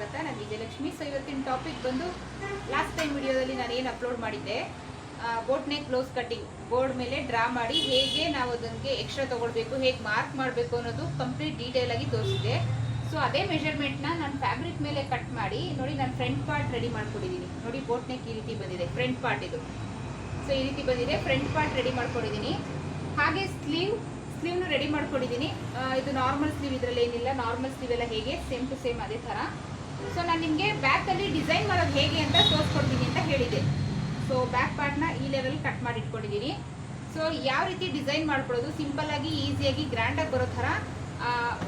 ಸ್ವಾಗತ. ನಾನು ವಿಜಯಲಕ್ಷ್ಮಿ. ಸೊ ಇವತ್ತಿನ ಟಾಪಿಕ್ ಬಂದು ಲಾಸ್ಟ್ ಟೈಮ್ ವಿಡಿಯೋದಲ್ಲಿ ನಾನು ಏನು ಅಪ್ಲೋಡ್ ಮಾಡಿದ್ದೆ ಬೋಟ್ ಕ್ಲೋಸ್ ಕಟ್ಟಿಂಗ್ ಬೋರ್ಡ್ ಮೇಲೆ ಡ್ರಾ ಮಾಡಿ ಹೇಗೆ ನಾವು ಅದಕ್ಕೆ ಎಕ್ಸ್ಟ್ರಾ ತೊಗೊಳ್ಬೇಕು, ಹೇಗೆ ಮಾರ್ಕ್ ಮಾಡಬೇಕು ಅನ್ನೋದು ಕಂಪ್ಲೀಟ್ ಡೀಟೇಲ್ ಆಗಿ ತೋರಿಸಿದೆ ಸೊ ಅದೇ ಮೆಷರ್ಮೆಂಟ್ನ ನಾನು ಫ್ಯಾಬ್ರಿಕ್ ಮೇಲೆ ಕಟ್ ಮಾಡಿ, ನೋಡಿ ನಾನು ಫ್ರಂಟ್ ಪಾರ್ಟ್ ರೆಡಿ ಮಾಡ್ಕೊಂಡಿದ್ದೀನಿ ನೋಡಿ ಬೋಟ್ ಈ ರೀತಿ ಬಂದಿದೆ ಫ್ರಂಟ್ ಪಾರ್ಟ್ ಇದು. ಸೊ ಈ ರೀತಿ ಬಂದಿದೆ ಫ್ರಂಟ್ ಪಾರ್ಟ್ ರೆಡಿ ಮಾಡ್ಕೊಂಡಿದ್ದೀನಿ ಹಾಗೆ ಸ್ಲೀವ್ ಸ್ಲೀವ್ನು ರೆಡಿ ಮಾಡ್ಕೊಂಡಿದ್ದೀನಿ ಇದು ನಾರ್ಮಲ್ ಸ್ಲೀವ್ ಇದರಲ್ಲಿ ಏನಿಲ್ಲ ನಾರ್ಮಲ್ ಸ್ಲೀವ್ ಎಲ್ಲ ಹೇಗೆ ಸೇಮ್ ಟು ಸೇಮ್ ಅದೇ ಥರ. ಸೊ ನಾನು ನಿಮಗೆ ಬ್ಯಾಕಲ್ಲಿ ಡಿಸೈನ್ ಮಾಡೋದು ಹೇಗೆ ಅಂತ ತೋರಿಸ್ಕೊಡ್ತೀನಿ ಅಂತ ಹೇಳಿದೆ ಸೊ ಬ್ಯಾಕ್ ಪಾರ್ಟ್ನ ಈ ಲೆವೆಲ್ ಕಟ್ ಮಾಡಿ ಇಟ್ಕೊಂಡಿದ್ದೀನಿ ಸೊ ಯಾವ ರೀತಿ ಡಿಸೈನ್ ಮಾಡ್ಕೊಳ್ಳೋದು? ಸಿಂಪಲ್ ಆಗಿ ಈಸಿಯಾಗಿ ಗ್ರ್ಯಾಂಡಾಗಿ ಬರೋ ಥರ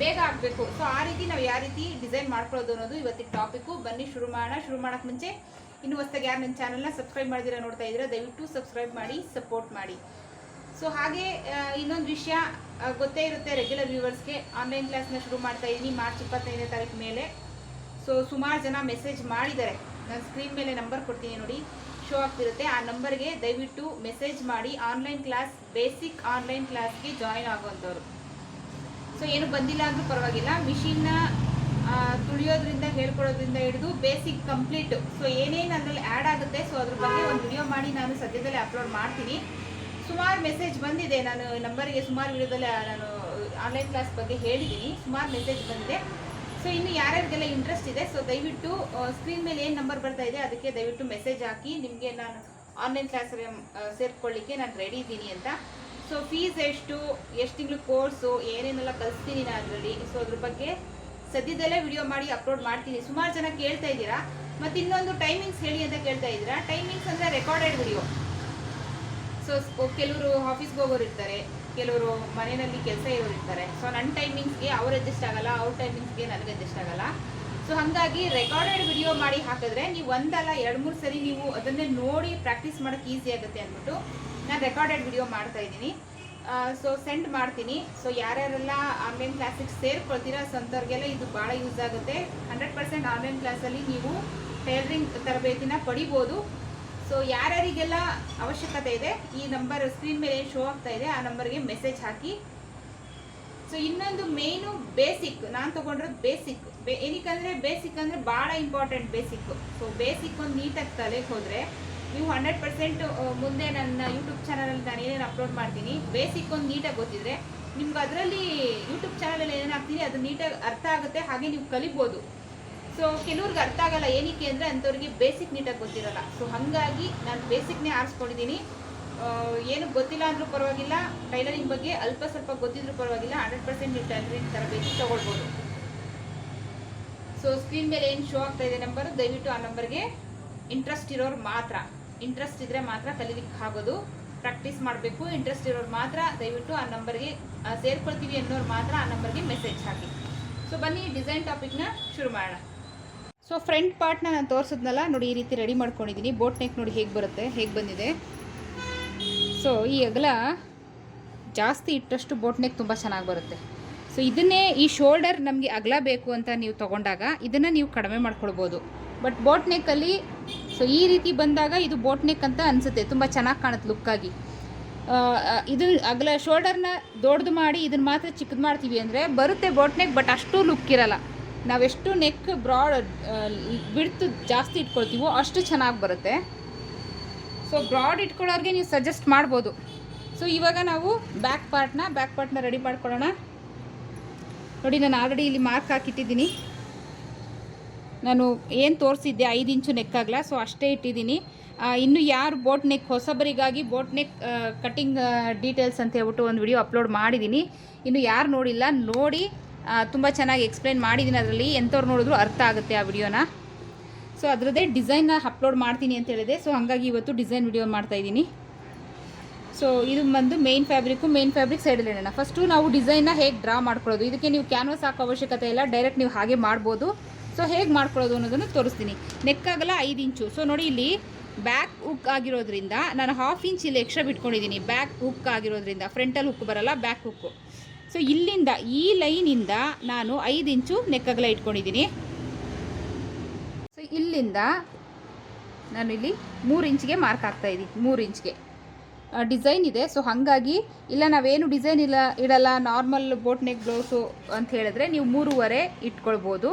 ಬೇಗ ಆಗಬೇಕು. ಸೊ ಆ ರೀತಿ ನಾವು ಯಾವ ರೀತಿ ಡಿಸೈನ್ ಮಾಡ್ಕೊಳ್ಳೋದು ಅನ್ನೋದು ಇವತ್ತಿನ ಟಾಪಿಕ್ಕು ಬನ್ನಿ, ಶುರು ಮಾಡೋಣ. ಶುರು ಮಾಡೋಕ್ಕೆ ಮುಂಚೆ, ಇನ್ನು ಹೊಸ್ದಾಗಿ ಯಾರು ನನ್ನ ಚಾನಲ್ನ ಸಬ್ಸ್ಕ್ರೈಬ್ ಮಾಡಿದಿರ ನೋಡ್ತಾ ಇದ್ದೀರಾ ದಯವಿಟ್ಟು ಸಬ್ಸ್ಕ್ರೈಬ್ ಮಾಡಿ ಸಪೋರ್ಟ್ ಮಾಡಿ. ಸೊ ಹಾಗೆ ಇನ್ನೊಂದು ವಿಷಯ ಗೊತ್ತೇ ಇರುತ್ತೆ ರೆಗ್ಯುಲರ್ ವ್ಯೂವರ್ಸ್ಗೆ ಆನ್ಲೈನ್ ಕ್ಲಾಸ್ನ ಶುರು ಮಾಡ್ತಾ ಇದ್ದೀನಿ ಮಾರ್ಚ್ ಇಪ್ಪತ್ತೈದನೇ ತಾರೀಕು ಮೇಲೆ. ಸೊ ಸುಮಾರು ಜನ ಮೆಸೇಜ್ ಮಾಡಿದ್ದಾರೆ. ನಾನು ಸ್ಕ್ರೀನ್ ಮೇಲೆ ನಂಬರ್ ಕೊಡ್ತೀನಿ ನೋಡಿ. ಶೋ ಆಗ್ತಿರುತ್ತೆ. ಆ ನಂಬರ್ಗೆ ದಯವಿಟ್ಟು ಮೆಸೇಜ್ ಮಾಡಿ. ಆನ್ಲೈನ್ ಕ್ಲಾಸ್ ಬೇಸಿಕ್ ಆನ್ಲೈನ್ ಕ್ಲಾಸ್ಗೆ ಜಾಯಿನ್ ಆಗುವಂಥವ್ರು. ಸೊ ಏನು ಬಂದಿಲ್ಲ ಅಂದರೂ ಪರವಾಗಿಲ್ಲ. ಮಿಷಿನ್ನ ತುಳಿಯೋದ್ರಿಂದ, ಹೇಳ್ಕೊಡೋದ್ರಿಂದ ಹಿಡಿದು ಬೇಸಿಕ್ ಕಂಪ್ಲೀಟ್ ಸೊ ಏನೇನು ಅದರಲ್ಲಿ ಆ್ಯಡ್ ಆಗುತ್ತೆ. ಸೊ ಅದ್ರ ಬಗ್ಗೆ ಒಂದು ವಿಡಿಯೋ ಮಾಡಿ ನಾನು ಸದ್ಯದಲ್ಲೇ ಅಪ್ಲೋಡ್ ಮಾಡ್ತೀನಿ. ಸುಮಾರು ಮೆಸೇಜ್ ಬಂದಿದೆ. ನಾನು ನಂಬರ್ಗೆ ಸುಮಾರು ವಿಡಿಯೋದಲ್ಲಿ ನಾನು ಆನ್ಲೈನ್ ಕ್ಲಾಸ್ ಬಗ್ಗೆ ಹೇಳಿದ್ದೀನಿ. ಸುಮಾರು ಮೆಸೇಜ್ ಬಂದಿದೆ. ಸೊ ಇನ್ನು ಯಾರ್ಯಾರಿಗೆಲ್ಲ ಇಂಟ್ರೆಸ್ಟ್ ಇದೆ ಸೊ ದಯವಿಟ್ಟು ಸ್ಕ್ರೀನ್ ಮೇಲೆ ಏನು ನಂಬರ್ ಬರ್ತಾ ಇದೆ, ಅದಕ್ಕೆ ದಯವಿಟ್ಟು ಮೆಸೇಜ್ ಹಾಕಿ, ನಿಮಗೆ ನಾನು ಆನ್ಲೈನ್ ಕ್ಲಾಸ್ ಸೇರ್ಕೊಳ್ಳಿಕ್ಕೆ ನಾನು ರೆಡಿ ಇದ್ದೀನಿ ಅಂತ. ಸೊ ಫೀಸ್ ಎಷ್ಟು ಎಷ್ಟು ತಿಂಗಳು ಕೋರ್ಸು ಏನೇನೆಲ್ಲ ಕಲಿಸ್ತೀನಿ ನಾನು ಅದರಲ್ಲಿ. ಸೊ ಅದ್ರ ಬಗ್ಗೆ ಸದ್ಯದಲ್ಲೇ ವಿಡಿಯೋ ಮಾಡಿ ಅಪ್ಲೋಡ್ ಮಾಡ್ತೀನಿ. ಸುಮಾರು ಜನ ಕೇಳ್ತಾ ಇದ್ದೀರಾ? ಮತ್ತು ಇನ್ನೊಂದು ಟೈಮಿಂಗ್ಸ್ ಹೇಳಿ ಅಂತ ಕೇಳ್ತಾ ಇದ್ದೀರಾ? ಟೈಮಿಂಗ್ಸ್ ಅಂದರೆ ರೆಕಾರ್ಡೆಡ್ ವಿಡಿಯೋ ಸೊ ಕೆಲವರು ಆಫೀಸ್ಗೆ ಹೋಗೋರು ಇರ್ತಾರೆ. ಕೆಲವರು ಮನೆಯಲ್ಲಿ ಕೆಲಸ ಇರೋರು ಇರ್ತಾರೆ ಸೊ ನನ್ನ ಟೈಮಿಂಗ್ಸ್ಗೆ ಅವ್ರು ಅಡ್ಜಸ್ಟ್ ಆಗಲ್ಲ, ಅವ್ರ ಟೈಮಿಂಗ್ಸ್ಗೆ ನನಗೆ ಅಡ್ಜಸ್ಟ್ ಆಗಲ್ಲ. ಸೊ ಹಾಗಾಗಿ ರೆಕಾರ್ಡೆಡ್ ವಿಡಿಯೋ ಮಾಡಿ ಹಾಕಿದ್ರೆ ನೀವು ಒಂದಲ್ಲ ಎರಡು ಮೂರು ಸರಿ ನೀವು ಅದನ್ನೇ ನೋಡಿ ಪ್ರಾಕ್ಟೀಸ್ ಮಾಡೋಕ್ಕೆ ಈಸಿ ಆಗುತ್ತೆ ಅಂದ್ಬಿಟ್ಟು ನಾನು ರೆಕಾರ್ಡೆಡ್ ವಿಡಿಯೋ ಮಾಡ್ತಾ ಇದ್ದೀನಿ. ಸೊ ಸೆಂಡ್ ಮಾಡ್ತೀನಿ. ಸೊ ಯಾರ್ಯಾರೆಲ್ಲ ಆನ್ಲೈನ್ ಕ್ಲಾಸಿಗೆ ಸೇರ್ಕೊಳ್ತೀರಾ ಸೊ ಅಂಥವ್ರಿಗೆಲ್ಲ ಇದು ಭಾಳ ಯೂಸ್ ಆಗುತ್ತೆ. ಹಂಡ್ರೆಡ್ ಪರ್ಸೆಂಟ್ ಆನ್ಲೈನ್ ಕ್ಲಾಸಲ್ಲಿ ನೀವು ಟೈಲರಿಂಗ್ ತರಬೇತಿನ ಪಡಿಬೋದು. ಸೊ ಯಾರ್ಯಾರಿಗೆಲ್ಲ ಅವಶ್ಯಕತೆ ಇದೆ, ಈ ನಂಬರ್ ಸ್ಕ್ರೀನ್ ಮೇಲೆ ಶೋ ಆಗ್ತಾ ಇದೆ, ಆ ನಂಬರ್ಗೆ ಮೆಸೇಜ್ ಹಾಕಿ. ಸೊ ಇನ್ನೊಂದು ಮೇಯ್ನು ಬೇಸಿಕ್ ನಾನು ತೊಗೊಂಡಿರೋದು ಬೇಸಿಕ್ ಬೇ ಏನಕ್ಕಂದರೆ ಬೇಸಿಕ್ ಅಂದರೆ ಭಾಳ ಇಂಪಾರ್ಟೆಂಟ್ ಬೇಸಿಕ್ ಸೊ ಬೇಸಿಕ್ ಒಂದು ನೀಟಾಗಿ ತಲೆಗೆ ಹೋದರೆ, ನೀವು ಹಂಡ್ರೆಡ್ ಪರ್ಸೆಂಟ್ ಮುಂದೆ ನನ್ನ ಯೂಟ್ಯೂಬ್ ಚಾನಲಲ್ಲಿ ನಾನು ಏನೇನು ಅಪ್ಲೋಡ್ ಮಾಡ್ತೀನಿ ಬೇಸಿಕ್ ಒಂದು ನೀಟಾಗಿ ಗೊತ್ತಿದ್ರೆ, ನಿಮ್ಗೆ ಅದರಲ್ಲಿ ಯೂಟ್ಯೂಬ್ ಚಾನಲಲ್ಲಿ ಏನೇನು ಹಾಕ್ತೀನಿ, ಅದು ನೀಟಾಗಿ ಅರ್ಥ ಆಗುತ್ತೆ, ಹಾಗೆ ನೀವು ಕಲಿಬೋದು. ಸೊ ಕೆಲವ್ರಿಗೆ ಅರ್ಥ ಆಗಲ್ಲ ಏನಕ್ಕೆ ಅಂದರೆ ಅಂಥವ್ರಿಗೆ ಬೇಸಿಕ್ ನೀಟಾಗಿ ಗೊತ್ತಿರಲ್ಲ. ಸೊ ಹಾಗಾಗಿ ನಾನು ಬೇಸಿಕ್ನೇ ಆರಿಸ್ಕೊಂಡಿದ್ದೀನಿ ಏನು ಗೊತ್ತಿಲ್ಲ ಅಂದರೂ ಪರವಾಗಿಲ್ಲ. ಟೈಲರಿಂಗ್ ಬಗ್ಗೆ ಅಲ್ಪ ಸ್ವಲ್ಪ ಗೊತ್ತಿದ್ರೂ ಪರವಾಗಿಲ್ಲ. ಹಂಡ್ರೆಡ್ ಪರ್ಸೆಂಟ್ ನೀವು ಟೈಲರಿಂಗ್ ತರಬೇತಿ ತೊಗೊಳ್ಬೋದು. ಸೊ ಸ್ಕ್ರೀನ್ ಮೇಲೆ ಏನು ಶೋ ಆಗ್ತಾ ಇದೆ ನಂಬರ್ ದಯವಿಟ್ಟು ಆ ನಂಬರ್ಗೆ ಇಂಟ್ರೆಸ್ಟ್ ಇರೋರು ಮಾತ್ರ. ಇಂಟ್ರೆಸ್ಟ್ ಇದ್ದರೆ ಮಾತ್ರ ಕಲೀಲಿಕ್ಕೆ ಆಗೋದು ಪ್ರಾಕ್ಟೀಸ್ ಮಾಡಬೇಕು. ಇಂಟ್ರೆಸ್ಟ್ ಇರೋರು ಮಾತ್ರ ದಯವಿಟ್ಟು ಆ ನಂಬರ್ಗೆ ಸೇರ್ಕೊಳ್ತೀವಿ ಅನ್ನೋರು ಮಾತ್ರ ಆ ನಂಬರ್ಗೆ ಮೆಸೇಜ್ ಹಾಕಿ. ಸೊ ಬನ್ನಿ ಡಿಸೈನ್ ಟಾಪಿಕ್ನ ಶುರು ಮಾಡೋಣ. ಸೊ ಫ್ರಂಟ್ ಪಾರ್ಟ್ನ ನಾನು ತೋರಿಸಿದ್ನಲ್ಲ, ನೋಡಿ ಈ ರೀತಿ ರೆಡಿ ಮಾಡ್ಕೊಂಡಿದ್ದೀನಿ ಬೋಟ್ ನೆಕ್ ನೋಡಿ ಹೇಗೆ ಬರುತ್ತೆ, ಹೇಗೆ ಬಂದಿದೆ. ಸೊ ಈ ಅಗಲ ಜಾಸ್ತಿ ಇಟ್ಟಷ್ಟು ಬೋಟ್ ನೆಕ್ ತುಂಬ ಚೆನ್ನಾಗಿ ಬರುತ್ತೆ. ಸೊ ಇದನ್ನೇ ಈ ಶೋಲ್ಡರ್ ನಮಗೆ ಅಗಲ ಬೇಕು ಅಂತ ನೀವು ತೊಗೊಂಡಾಗ, ಇದನ್ನು ನೀವು ಕಡಿಮೆ ಮಾಡ್ಕೊಳ್ಬೋದು. ಬಟ್ ಬೋಟ್ ನೆಕ್ಕಲ್ಲಿ ಸೊ ಈ ರೀತಿ ಬಂದಾಗ ಇದು ಬೋಟ್ ನೆಕ್ ಅಂತ ಅನಿಸುತ್ತೆ, ತುಂಬ ಚೆನ್ನಾಗಿ ಕಾಣುತ್ತೆ ಲುಕ್ಕಾಗಿ ಇದು ಅಗಲ ಶೋಲ್ಡರ್ನ ದೊಡ್ಡದು ಮಾಡಿ ಇದನ್ನು ಮಾತ್ರ ಚಿಕ್ಕದು ಮಾಡ್ತೀವಿ ಅಂದರೆ ಬರುತ್ತೆ ಬೋಟ್ ನೆಕ್ ಬಟ್ ಅಷ್ಟು ಲುಕ್ ಇರಲ್ಲ. ನಾವೆಷ್ಟು ನೆಕ್ ಬ್ರಾಡ್ ಬಿಡ್ತು ಜಾಸ್ತಿ ಇಟ್ಕೊಳ್ತೀವೋ ಅಷ್ಟು ಚೆನ್ನಾಗಿ ಬರುತ್ತೆ. ಸೊ ಬ್ರಾಡ್ ಇಟ್ಕೊಳ್ಳೋರಿಗೆ ನೀವು ಸಜೆಸ್ಟ್ ಮಾಡ್ಬೋದು. ಸೊ ಇವಾಗ ನಾವು ಬ್ಯಾಕ್ ಪಾರ್ಟ್ನ ಬ್ಯಾಕ್ ಪಾರ್ಟ್ನ ರೆಡಿ ಮಾಡ್ಕೊಳ್ಳೋಣ. ನೋಡಿ, ನಾನು ಆಲ್ರೆಡಿ ಇಲ್ಲಿ ಮಾರ್ಕ್ ಹಾಕಿಟ್ಟಿದ್ದೀನಿ. ನಾನು ಏನು ತೋರಿಸಿದ್ದೆ, ಐದು ಇಂಚು ನೆಕ್ ಆಗಲ್ಲ ಸೊ ಅಷ್ಟೇ ಇಟ್ಟಿದ್ದೀನಿ. ಇನ್ನು ಯಾರು ಬೋಟ್ ನೆಕ್ ಹೊಸಬರಿಗಾಗಿ ಬೋಟ್ ನೆಕ್ ಕಟ್ಟಿಂಗ್ ಡೀಟೇಲ್ಸ್ ಅಂತ ಹೇಳ್ಬಿಟ್ಟು ಒಂದು ವಿಡಿಯೋ ಅಪ್ಲೋಡ್ ಮಾಡಿದ್ದೀನಿ. ಇನ್ನು ಯಾರು ನೋಡಿಲ್ಲ, ನೋಡಿ ತುಂಬ ಚೆನ್ನಾಗಿ ಎಕ್ಸ್ಪ್ಲೈನ್ ಮಾಡಿದ್ದೀನಿ ಅದರಲ್ಲಿ. ಎಂಥವ್ರು ನೋಡಿದ್ರು ಅರ್ಥ ಆಗುತ್ತೆ ಆ ವಿಡಿಯೋನ. ಸೊ ಅದರದ್ದೇ ಡಿಸೈನ್ನ ಅಪ್ಲೋಡ್ ಮಾಡ್ತೀನಿ ಅಂತ ಹೇಳಿದೆ. ಸೊ ಹಾಗಾಗಿ ಇವತ್ತು ಡಿಸೈನ್ ವಿಡಿಯೋ ಮಾಡ್ತಾ ಇದ್ದೀನಿ. ಸೊ ಇದು ಬಂದು ಮೇನ್ ಫ್ಯಾಬ್ರಿಕ್ಕು ಮೇನ್ ಫ್ಯಾಬ್ರಿಕ್ ಸೈಡಲ್ಲಿ ಇಡೋಣ ಫಸ್ಟು ನಾವು ಡಿಸೈನ್ನ ಹೇಗೆ ಡ್ರಾ ಮಾಡ್ಕೊಳ್ಳೋದು? ಇದಕ್ಕೆ ನೀವು ಕ್ಯಾನ್ವಾಸ್ ಹಾಕೋ ಅವಶ್ಯಕತೆ ಇಲ್ಲ. ಡೈರೆಕ್ಟ್ ನೀವು ಹಾಗೆ ಮಾಡ್ಬೋದು. ಸೊ ಹೇಗೆ ಮಾಡ್ಕೊಳ್ಳೋದು ಅನ್ನೋದನ್ನು ತೋರಿಸ್ತೀನಿ. ನೆಕ್ ಆಗಲ್ಲ ಐದು ಇಂಚು. ಸೊ ನೋಡಿ ಇಲ್ಲಿ ಬ್ಯಾಕ್ ಹುಕ್ ಆಗಿರೋದ್ರಿಂದ ನಾನು ಹಾಫ್ ಇಂಚ್ ಇಲ್ಲಿ ಎಕ್ಸ್ಟ್ರಾ ಬಿಟ್ಕೊಂಡಿದ್ದೀನಿ. ಬ್ಯಾಕ್ ಹುಕ್ ಆಗಿರೋದ್ರಿಂದ. ಫ್ರಂಟಲ್ಲಿ ಹುಕ್ ಬರಲ್ಲ ಬ್ಯಾಕ್ ಹುಕ್ಕು ಸೊ ಇಲ್ಲಿಂದ ಈ ಲೈನಿಂದ ನಾನು ಐದು ಇಂಚು ನೆಕ್ಕಗಳ ಇಟ್ಕೊಂಡಿದ್ದೀನಿ. ಸೊ ಇಲ್ಲಿಂದ ನಾನು ಇಲ್ಲಿ ಮೂರು ಇಂಚ್ಗೆ ಮಾರ್ಕ್ ಆಗ್ತಾ ಇದ್ದೀನಿ, ಮೂರು ಇಂಚ್ಗೆ. ಡಿಸೈನ್ ಇದೆ. ಸೊ ಹಾಗಾಗಿ ಇಲ್ಲ, ನಾವೇನು ಡಿಸೈನ್ ಇಲ್ಲ, ಇಡಲ್ಲ, ನಾರ್ಮಲ್ ಬೋಟ್ ನೆಕ್ ಬ್ಲೌಸು ಅಂತ ಹೇಳಿದ್ರೆ ನೀವು ಮೂರುವರೆ ಇಟ್ಕೊಳ್ಬೋದು.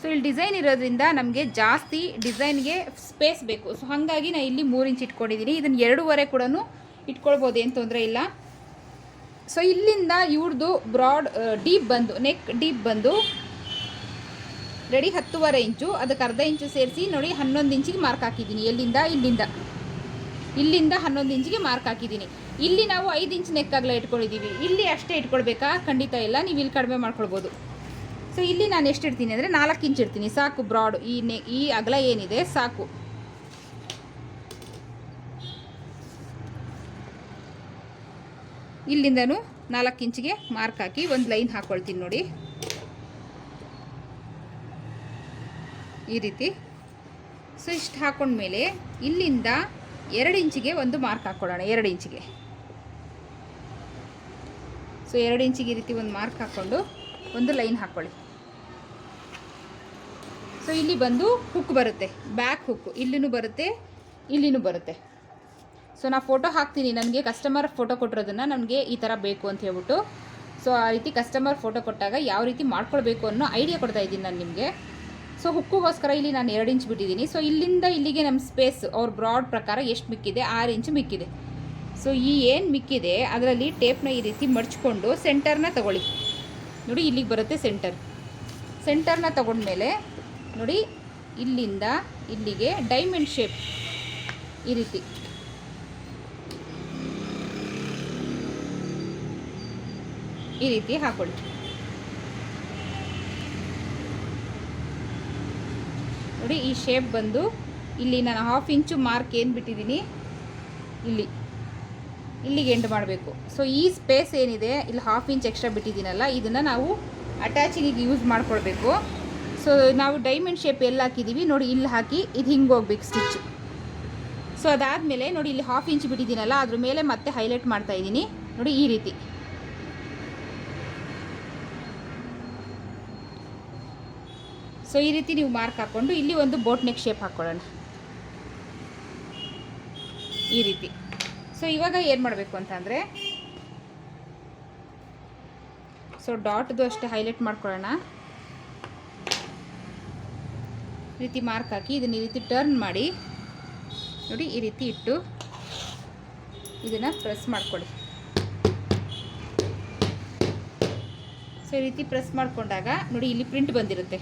ಸೊ ಇಲ್ಲಿ ಡಿಸೈನ್ ಇರೋದ್ರಿಂದ ನಮಗೆ ಜಾಸ್ತಿ ಡಿಸೈನ್ಗೆ ಸ್ಪೇಸ್ ಬೇಕು. ಸೊ ಹಾಗಾಗಿ ನಾನು ಇಲ್ಲಿ ಮೂರು ಇಂಚ್ ಇಟ್ಕೊಂಡಿದ್ದೀನಿ. ಇದನ್ನು ಎರಡೂವರೆ ಕೂಡ ಇಟ್ಕೊಳ್ಬೋದು, ಏನು ತೊಂದರೆ ಇಲ್ಲ. ಸೊ ಇಲ್ಲಿಂದ ಇವ್ರದ್ದು ಬ್ರಾಡ್ ಡೀಪ್ ಬಂದು ನೆಕ್ ಡೀಪ್ ಬಂದು ರೆಡಿ ಹತ್ತುವರೆ ಇಂಚು, ಅದಕ್ಕೆ ಅರ್ಧ ಇಂಚು ಸೇರಿಸಿ, ನೋಡಿ ಹನ್ನೊಂದು ಇಂಚಿಗೆ ಮಾರ್ಕ್ ಹಾಕಿದ್ದೀನಿ. ಎಲ್ಲಿಂದ? ಇಲ್ಲಿಂದ. ಇಲ್ಲಿಂದ ಹನ್ನೊಂದು ಇಂಚಿಗೆ ಮಾರ್ಕ್ ಹಾಕಿದ್ದೀನಿ. ಇಲ್ಲಿ ನಾವು ಐದು ಇಂಚ್ ನೆಕ್ಕಾಗಲ ಇಟ್ಕೊಂಡಿದ್ದೀವಿ. ಇಲ್ಲಿ ಅಷ್ಟೇ ಇಟ್ಕೊಳ್ಬೇಕಾ? ಖಂಡಿತ ಇಲ್ಲ. ನೀವು ಇಲ್ಲಿ ಕಡಿಮೆ ಮಾಡ್ಕೊಳ್ಬೋದು. ಸೊ ಇಲ್ಲಿ ನಾನು ಎಷ್ಟು ಇಡ್ತೀನಿ ಅಂದರೆ ನಾಲ್ಕು ಇಂಚ್ ಇಡ್ತೀನಿ. ಸಾಕು ಬ್ರಾಡ್ ಈ ನೆ ಈ ಅಗಲ ಏನಿದೆ, ಸಾಕು. ಇಲ್ಲಿಂದನೂ ನಾಲ್ಕು ಇಂಚಿಗೆ ಮಾರ್ಕ್ ಹಾಕಿ ಒಂದು ಲೈನ್ ಹಾಕ್ಕೊಳ್ತೀನಿ ನೋಡಿ. ಈ ರೀತಿ. ಸೊ, ಇಷ್ಟು ಹಾಕೊಂಡ್ಮೇಲೆ ಇಲ್ಲಿಂದ ಎರಡು ಇಂಚಿಗೆ ಒಂದು ಮಾರ್ಕ್ ಹಾಕ್ಕೊಡೋಣ ಎರಡು ಇಂಚಿಗೆ. ಸೊ, ಎರಡು ಇಂಚಿಗೆ ಈ ರೀತಿ ಒಂದು ಮಾರ್ಕ್ ಹಾಕ್ಕೊಂಡು ಒಂದು ಲೈನ್ ಹಾಕ್ಕೊಳ್ಳಿ ಸೊ, ಇಲ್ಲಿ ಬಂದು ಹುಕ್ ಬರುತ್ತೆ, ಬ್ಯಾಕ್ ಹುಕ್. ಇಲ್ಲಿನೂ ಬರುತ್ತೆ ಇಲ್ಲಿನೂ ಬರುತ್ತೆ. ಸೊ ನಾ ಫೋಟೋ ಹಾಕ್ತೀನಿ. ನನಗೆ ಕಸ್ಟಮರ್ ಫೋಟೋ ಕೊಟ್ಟಿರೋದನ್ನು ನನಗೆ ಈ ಥರ ಬೇಕು ಅಂತ ಹೇಳ್ಬಿಟ್ಟು. ಸೊ ಆ ರೀತಿ ಕಸ್ಟಮರ್ ಫೋಟೋ ಕೊಟ್ಟಾಗ ಯಾವ ರೀತಿ ಮಾಡ್ಕೊಳ್ಬೇಕು ಅನ್ನೋ ಐಡಿಯಾ ಕೊಡ್ತಾ ಇದ್ದೀನಿ ನಾನು ನಿಮಗೆ. ಸೊ ಹುಕ್ಕಿಗೋಸ್ಕರ ಇಲ್ಲಿ ನಾನು ಎರಡು ಇಂಚ್ ಬಿಟ್ಟಿದ್ದೀನಿ. ಸೊ ಇಲ್ಲಿಂದ ಇಲ್ಲಿಗೆ ನಮ್ಮ ಸ್ಪೇಸ್ ಅವ್ರ ಬ್ರಾಡ್ ಪ್ರಕಾರ ಎಷ್ಟು ಮಿಕ್ಕಿದೆ? ಆರು ಇಂಚ್ ಮಿಕ್ಕಿದೆ. ಸೊ ಈ ಏನು ಮಿಕ್ಕಿದೆ, ಅದರಲ್ಲಿ ಟೇಪ್ನ ಈ ರೀತಿ ಮಡ್ಚ್ಕೊಂಡು ಸೆಂಟರ್ನ ತಗೊಳ್ಳಿ. ನೋಡಿ, ಇಲ್ಲಿಗೆ ಬರುತ್ತೆ ಸೆಂಟರ್ ಸೆಂಟರ್ನ ತಗೊಂಡ್ಮೇಲೆ ನೋಡಿ, ಇಲ್ಲಿಂದ ಇಲ್ಲಿಗೆ ಡೈಮಂಡ್ ಶೇಪ್ ಈ ರೀತಿ. ಈ ರೀತಿ ಹಾಕೊಳ್ಳಿ. ನೋಡಿ, ಈ ಶೇಪ್ ಬಂದು ಇಲ್ಲಿ ನಾನು ಹಾಫ್ ಇಂಚು ಮಾರ್ಕ್ ಏನು ಬಿಟ್ಟಿದ್ದೀನಿ? ಇಲ್ಲಿ. ಇಲ್ಲಿಗೆ ಎಂಡ್ ಮಾಡಬೇಕು. ಸೊ ಈ ಸ್ಪೇಸ್ ಏನಿದೆ, ಇಲ್ಲಿ ಹಾಫ್ ಇಂಚ್ ಎಕ್ಸ್ಟ್ರಾ ಬಿಟ್ಟಿದ್ದೀನಲ್ಲ, ಇದನ್ನು ನಾವು ಅಟ್ಯಾಚಿಂಗಿಗೆ ಯೂಸ್ ಮಾಡ್ಕೊಳ್ಬೇಕು. ಸೊ ನಾವು ಡೈಮಂಡ್ ಶೇಪ್ ಎಲ್ಲಿ ಹಾಕಿದ್ದೀವಿ ನೋಡಿ, ಇಲ್ಲಿ ಹಾಕಿ, ಇದು ಹಿಂಗೆ ಹೋಗ್ಬೇಕು ಸ್ಟಿಚ್ ಸೊ ಅದಾದಮೇಲೆ ನೋಡಿ, ಇಲ್ಲಿ ಹಾಫ್ ಇಂಚ್ ಬಿಟ್ಟಿದ್ದೀನಲ್ಲ, ಅದ್ರ ಮೇಲೆ ಮತ್ತೆ ಹೈಲೈಟ್ ಮಾಡ್ತಾ ಇದ್ದೀನಿ. ನೋಡಿ, ಈ ರೀತಿ. ಸೊ ಈ ರೀತಿ ನೀವು ಮಾರ್ಕ್ ಹಾಕ್ಕೊಂಡು ಇಲ್ಲಿ ಒಂದು ಬೋಟ್ ನೆಕ್ ಶೇಪ್ ಹಾಕ್ಕೊಳ್ಳೋಣ ಈ ರೀತಿ. ಸೊ ಇವಾಗ ಏನು ಮಾಡಬೇಕು ಅಂತಂದರೆ ಸೊ ಡಾಟ್ದು ಅಷ್ಟೇ ಹೈಲೈಟ್ ಮಾಡ್ಕೊಳ್ಳೋಣ. ಈ ರೀತಿ ಮಾರ್ಕ್ ಹಾಕಿ ಇದನ್ನು ಈ ರೀತಿ ಟರ್ನ್ ಮಾಡಿ, ನೋಡಿ ಈ ರೀತಿ ಇಟ್ಟು ಇದನ್ನು ಪ್ರೆಸ್ ಮಾಡ್ಕೊಳ್ಳಿ. ಸೊ ಈ ರೀತಿ ಪ್ರೆಸ್ ಮಾಡಿಕೊಂಡಾಗ, ನೋಡಿ ಇಲ್ಲಿ ಪ್ರಿಂಟ್ ಬಂದಿರುತ್ತೆ.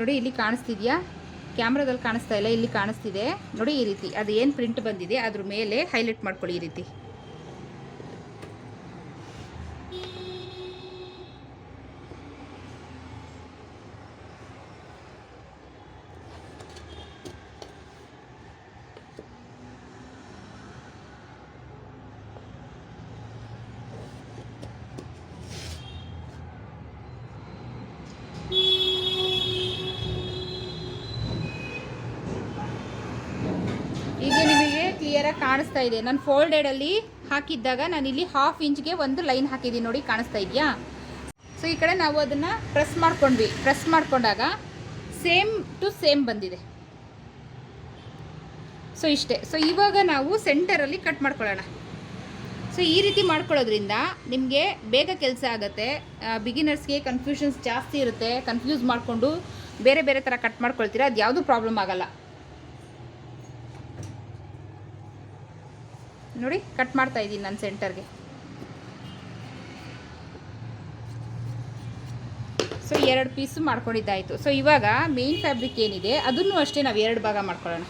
ನೋಡಿ, ಇಲ್ಲಿ ಕಾಣಿಸ್ತಿದ್ಯಾ? ಕ್ಯಾಮ್ರಾದಲ್ಲಿ ಕಾಣಿಸ್ತಾ ಇಲ್ಲ, ಇಲ್ಲಿ ಕಾಣಿಸ್ತಿದೆ. ನೋಡಿ ಈ ರೀತಿ ಅದು ಏನು ಪ್ರಿಂಟ್ ಬಂದಿದೆ, ಅದ್ರ ಮೇಲೆ ಹೈಲೈಟ್ ಮಾಡ್ಕೊಳ್ಳಿ ಈ ರೀತಿ ಈಗ ನಿಮಗೆ ಕ್ಲಿಯರಾಗಿ ಕಾಣಿಸ್ತಾ ಇದೆ. ನಾನು ಫೋಲ್ಡೆಡಲ್ಲಿ ಹಾಕಿದ್ದಾಗ ನಾನು ಇಲ್ಲಿ ಹಾಫ್ ಇಂಚ್ಗೆ ಒಂದು ಲೈನ್ ಹಾಕಿದ್ದೀನಿ ನೋಡಿ ಕಾಣಿಸ್ತಾ ಇದೆಯಾ? ಸೊ ಈ ಕಡೆ ನಾವು ಅದನ್ನು ಪ್ರೆಸ್ ಮಾಡ್ಕೊಂಡ್ವಿ. ಪ್ರೆಸ್ ಮಾಡ್ಕೊಂಡಾಗ ಸೇಮ್ ಟು ಸೇಮ್ ಬಂದಿದೆ. ಸೊ ಇಷ್ಟೇ. ಸೊ ಇವಾಗ ನಾವು ಸೆಂಟರಲ್ಲಿ ಕಟ್ ಮಾಡ್ಕೊಳ್ಳೋಣ. ಸೊ ಈ ರೀತಿ ಮಾಡ್ಕೊಳ್ಳೋದ್ರಿಂದ ನಿಮಗೆ ಬೇಗ ಕೆಲಸ ಆಗುತ್ತೆ. ಬಿಗಿನರ್ಸ್ಗೆ ಕನ್ಫ್ಯೂಷನ್ಸ್ ಜಾಸ್ತಿ ಇರುತ್ತೆ. ಕನ್ಫ್ಯೂಸ್ ಮಾಡಿಕೊಂಡು ಬೇರೆ ಬೇರೆ ಥರ ಕಟ್ ಮಾಡ್ಕೊಳ್ತೀರ? ಅದು ಯಾವುದೂ ಪ್ರಾಬ್ಲಮ್ ಆಗಲ್ಲ. ನೋಡಿ ಕಟ್ ಮಾಡ್ತಾ ಇದ್ದೀನಿ ನಾನು ಸೆಂಟರ್ಗೆ ಸೊ ಎರಡು ಪೀಸು ಮಾಡ್ಕೊಂಡಿದ್ದಾಯಿತು. ಸೊ ಇವಾಗ ಮೇನ್ ಫ್ಯಾಬ್ರಿಕ್ ಏನಿದೆ, ಅದನ್ನು ಅಷ್ಟೇ ನಾವು ಎರಡು ಭಾಗ ಮಾಡ್ಕೊಳ್ಳೋಣ.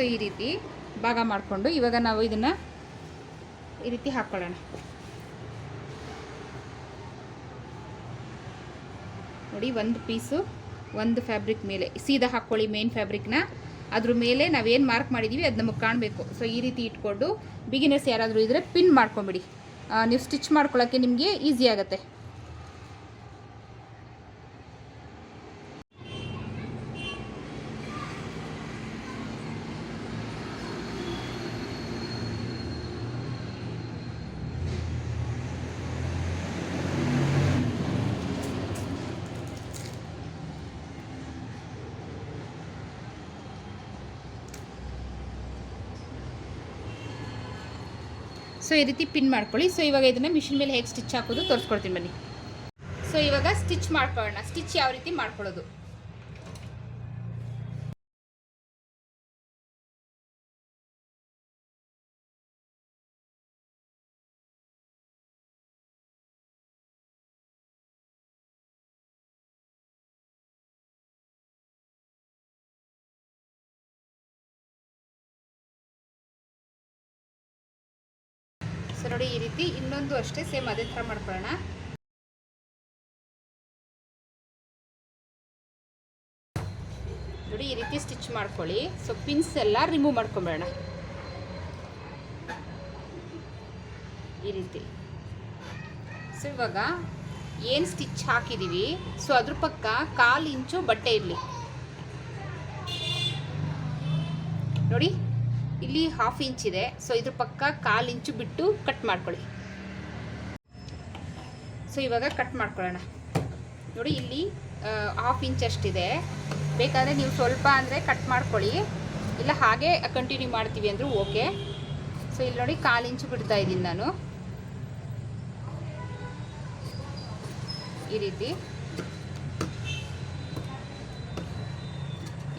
ಸೊ ಈ ರೀತಿ ಭಾಗ ಮಾಡಿಕೊಂಡು ಇವಾಗ ನಾವು ಇದನ್ನು ಈ ರೀತಿ ಹಾಕ್ಕೊಳ್ಳೋಣ ನೋಡಿ, ಒಂದು ಪೀಸು, ಒಂದು ಫ್ಯಾಬ್ರಿಕ್ ಮೇಲೆ. ಸೀದಾ ಹಾಕ್ಕೊಳ್ಳಿ ಮೇನ್ ಫ್ಯಾಬ್ರಿಕ್ನ ಅದ್ರ ಮೇಲೆ ನಾವೇನು ಮಾರ್ಕ್ ಮಾಡಿದ್ದೀವಿ ಅದು ನಮಗೆ ಕಾಣಬೇಕು. ಸೊ ಈ ರೀತಿ ಇಟ್ಕೊಂಡು ಬಿಗಿನರ್ಸ್ ಯಾರಾದರೂ ಇದ್ದರೆ ಪಿನ್ ಮಾಡ್ಕೊಂಬಿಡಿ ನೀವು ಸ್ಟಿಚ್ ಮಾಡ್ಕೊಳ್ಳೋಕ್ಕೆ ನಿಮಗೆ ಈಸಿ ಆಗುತ್ತೆ. ಸೊ ಈ ರೀತಿ ಪಿನ್ ಮಾಡ್ಕೊಳ್ಳಿ. ಸೊ ಇವಾಗ ಇದನ್ನು ಮಿಷಿನ್ ಮೇಲೆ ಹೇಗೆ ಸ್ಟಿಚ್ ಹಾಕೋದು ತೋರಿಸ್ಕೊಡ್ತೀನಿ ಬನ್ನಿ. ಸೊ ಇವಾಗ ಸ್ಟಿಚ್ ಮಾಡ್ಕೊಳ್ಳೋಣ. ಸ್ಟಿಚ್ ಯಾವ ರೀತಿ ಮಾಡ್ಕೊಳ್ಳೋದು? ಸೊ ನೋಡಿ, ಈ ರೀತಿ ಇನ್ನೊಂದು ಅಷ್ಟೇ ಸೇಮ್ ಅದೇ ಥರ ಮಾಡ್ಕೊಳ್ಳೋಣ. ನೋಡಿ, ಈ ರೀತಿ ಸ್ಟಿಚ್ ಮಾಡ್ಕೊಳ್ಳಿ. ಸೊ, ಪಿನ್ಸ್ ಎಲ್ಲ ರಿಮೂವ್ ಮಾಡ್ಕೊಂಬಿಡೋಣ ಈ ರೀತಿ. ಸೊ, ಇವಾಗ ಏನು ಸ್ಟಿಚ್ ಹಾಕಿದ್ದೀವಿ ಸೊ, ಅದ್ರ ಪಕ್ಕ ಕಾಲು ಇಂಚು ಬಟ್ಟೆ ಇರಲಿ. ನೋಡಿ ಇಲ್ಲಿ ಹಾಫ್ ಇಂಚ್ ಇದೆ. ಸೊ ಇದ್ರ ಪಕ್ಕ ಕಾಲು ಇಂಚು ಬಿಟ್ಟು ಕಟ್ ಮಾಡ್ಕೊಳ್ಳಿ. ಸೊ ಇವಾಗ ಕಟ್ ಮಾಡ್ಕೊಳ್ಳೋಣ. ನೋಡಿ, ಇಲ್ಲಿ ಹಾಫ್ ಇಂಚ್ ಅಷ್ಟಿದೆ. ಬೇಕಾದರೆ ನೀವು ಸ್ವಲ್ಪ ಅಂದರೆ ಕಟ್ ಮಾಡ್ಕೊಳ್ಳಿ. ಇಲ್ಲ ಹಾಗೆ ಕಂಟಿನ್ಯೂ ಮಾಡ್ತೀವಿ ಅಂದರೂ ಓಕೆ ಸೊ ಇಲ್ಲಿ ನೋಡಿ ಕಾಲು ಇಂಚು ಬಿಡ್ತಾ ಇದ್ದೀನಿ ನಾನು. ಈ ರೀತಿ.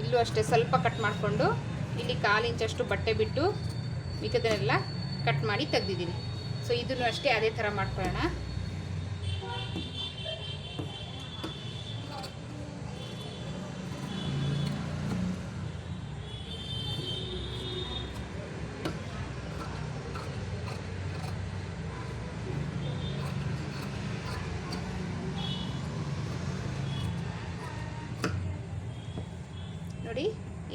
ಇಲ್ಲೂ ಅಷ್ಟೇ ಸ್ವಲ್ಪ ಕಟ್ ಮಾಡಿಕೊಂಡು ಇಲ್ಲಿ ಕಾಲು ಇಂಚಷ್ಟು ಬಟ್ಟೆ ಬಿಟ್ಟು ಮಿಕ್ಕದನ್ನೆಲ್ಲ ಕಟ್ ಮಾಡಿ ತೆಗ್ದಿದ್ದೀನಿ. ಸೊ ಇದನ್ನು ಅಷ್ಟೇ ಅದೇ ಥರ ಮಾಡ್ಕೊಳ್ಳೋಣ ನೋಡಿ